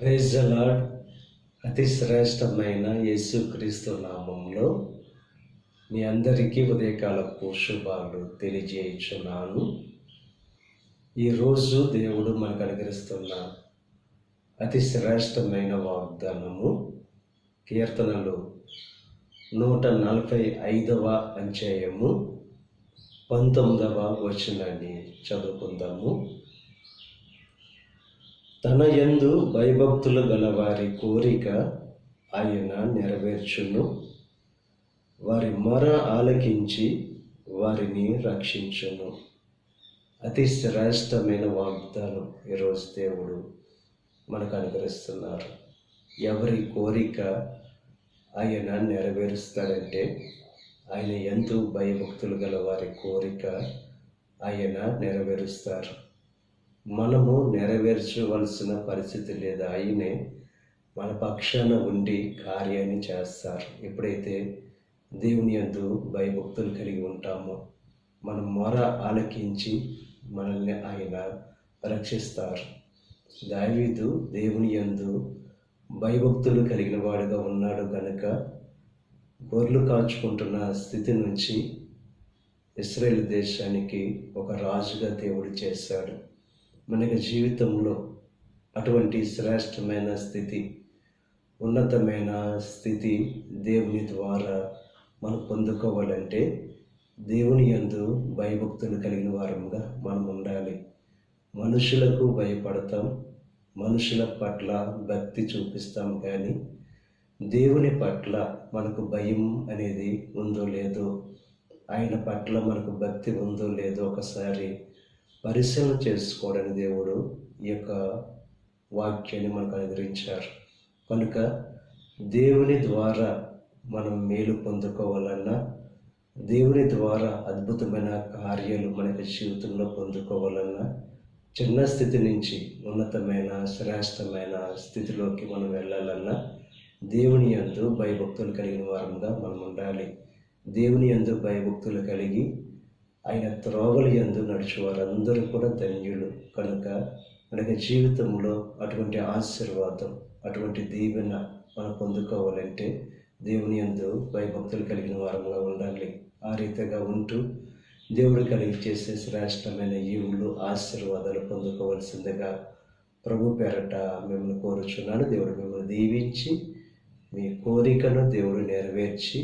Praise the అతి శ్రేష్టమైన యేసుక్రీస్తు నామంలో మీ అందరికీ ఉదయకాలపు శుభాలు తెలియజేయుచున్నాను. ఈరోజు దేవుడు మనకు అనుగ్రహిస్తున్న అతి శ్రేష్టమైన వాగ్దానము కీర్తనలు నూట నలభై ఐదవ అధ్యాయము పంతొమ్మిదవ వచనాన్ని చదువుకుందాము. తన యందు భయభక్తులు గల వారి కోరిక ఆయన నెరవేర్చును. వారి మొర ఆలకించి వారిని రక్షించును. అతి శ్రేష్టమైన వాగ్దానం ఈరోజు దేవుడు మనకు అనుగ్రహిస్తున్నారు. ఎవరి కోరిక ఆయన నెరవేరుస్తాడంటే ఆయన ఎంతో భయభక్తులు గల వారి కోరిక ఆయన నెరవేరుస్తారు. మనము నెరవేర్చవలసిన పరిస్థితి లేదు ఆయనే మన పక్షాన ఉండి కార్యాన్ని చేస్తారు. ఎప్పుడైతే దేవుని యందు భయభక్తులు కలిగి ఉంటామో మన మొర ఆలకించి మనల్ని ఆయన రక్షిస్తారు. దావీదు దేవుని యందు భయభక్తులు కలిగిన వాడుగా ఉన్నాడు కనుక గొర్రెలు కాచుకుంటున్న స్థితి నుంచి ఇస్రాయేల్ దేశానికి ఒక రాజుగా దేవుడు చేశాడు. మనకి జీవితంలో అటువంటి శ్రేష్టమైన స్థితి ఉన్నతమైన స్థితి దేవుని ద్వారా మనం పొందుకోవాలంటే దేవుని యందు భయభక్తులు కలిగిన వారముగా మనం ఉండాలి. మనుషులకు భయపడతాం మనుషుల పట్ల భక్తి చూపిస్తాం కానీ దేవుని పట్ల మనకు భయం అనేది ఉందో లేదో ఆయన పట్ల మనకు భక్తి ఉందో లేదో ఒకసారి పరిశీలన చేసుకోవడానికి దేవుడు ఈ యొక్క వాక్యాన్ని మనకు అనుగ్రహించారు. కనుక దేవుని ద్వారా మనం మేలు పొందుకోవాలన్నా దేవుని ద్వారా అద్భుతమైన కార్యాలు మన జీవితంలో పొందుకోవాలన్నా చిన్న స్థితి నుంచి ఉన్నతమైన శ్రేష్టమైన స్థితిలోకి మనం వెళ్ళాలన్నా దేవుని ఎందు భయభక్తులు కలిగిన వారంగా మనం ఉండాలి. దేవుని ఎందు భయభక్తులు కలిగి ఆయన త్రోవలు ఎందు నడిచే వారందరూ కూడా ధన్యులు. కనుక మనకి జీవితంలో అటువంటి ఆశీర్వాదం అటువంటి దీవెన మనం పొందుకోవాలంటే దేవుని యందు భయభక్తులు కలిగిన వారంగా ఉండాలి. ఆ రీతిగా ఉంటూ దేవుడు కలిగి చేసే శ్రేష్టమైన ఈవులు ఆశీర్వాదాలు పొందుకోవాల్సిందిగా ప్రభు పేరట మిమ్మల్ని కోరుచున్నాను. దేవుడు మిమ్మల్ని దీవించి మీ కోరికను దేవుడు నెరవేర్చి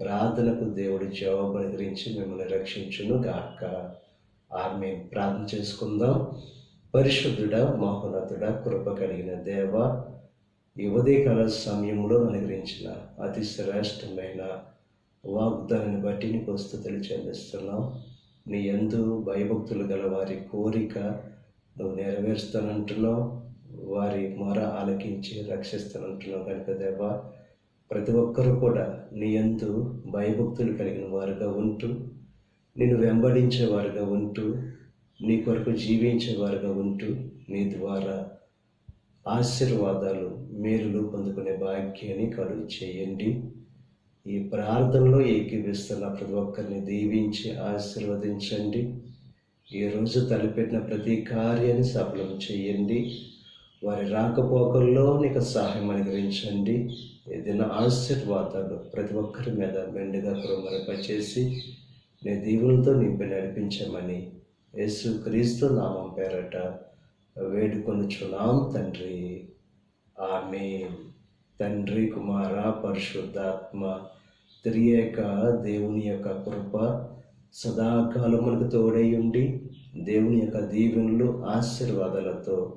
ప్రార్థనకు దేవుడి జవాబు అనుగ్రహించి మిమ్మల్ని రక్షించును గాక ఆమె ప్రార్థన చేసుకుందాం. పరిశుద్ధుడ మహోన్నతుడ కృప కలిగిన దేవ ఈ ఉదయకాల సమయంలో అనుగ్రహించిన అతి శ్రేష్టమైన వాగ్దానాన్ని బట్టి నీకు స్థుతులు చెల్లిస్తున్నాం. నీ ఎందు భయభక్తులు గల వారి కోరిక నువ్వు నెరవేరుస్తానంటున్నావు. వారి మొర ఆలకించి రక్షిస్తానంటున్నావు కనుక దేవా ప్రతి ఒక్కరూ కూడా నీ యందు భయభక్తులు కలిగిన వారుగా ఉంటూ నిన్ను వెంబడించేవారుగా ఉంటూ నీ కొరకు జీవించేవారుగా ఉంటూ నీ ద్వారా ఆశీర్వాదాలు మేలులు పొందుకునే భాగ్యాన్ని కలుగు చేయండి. ఈ ప్రార్థనలో ఏకీవిస్తున్న ప్రతి ఒక్కరిని దీవించి ఆశీర్వదించండి. ఈరోజు తలపెట్టిన ప్రతి కార్యాన్ని సఫలం చేయండి. వారి రాకపోకల్లో నీకు సహాయం అనుగ్రహించండి. ఏదైనా ఆశీర్వాదాలు ప్రతి ఒక్కరి మీద మెండుగా కురుమరపచేసి నీ దీవులతో నింపి నడిపించమని యేసు క్రీస్తు నామం పేరట వేడుకొనుచున్నాం తండ్రి. ఆమె తండ్రి కుమార పరిశుద్ధాత్మ త్రియేక దేవుని యొక్క కృప సదాకాలం మనకు తోడై ఉండి దేవుని యొక్క దీవెనలు ఆశీర్వాదాలతో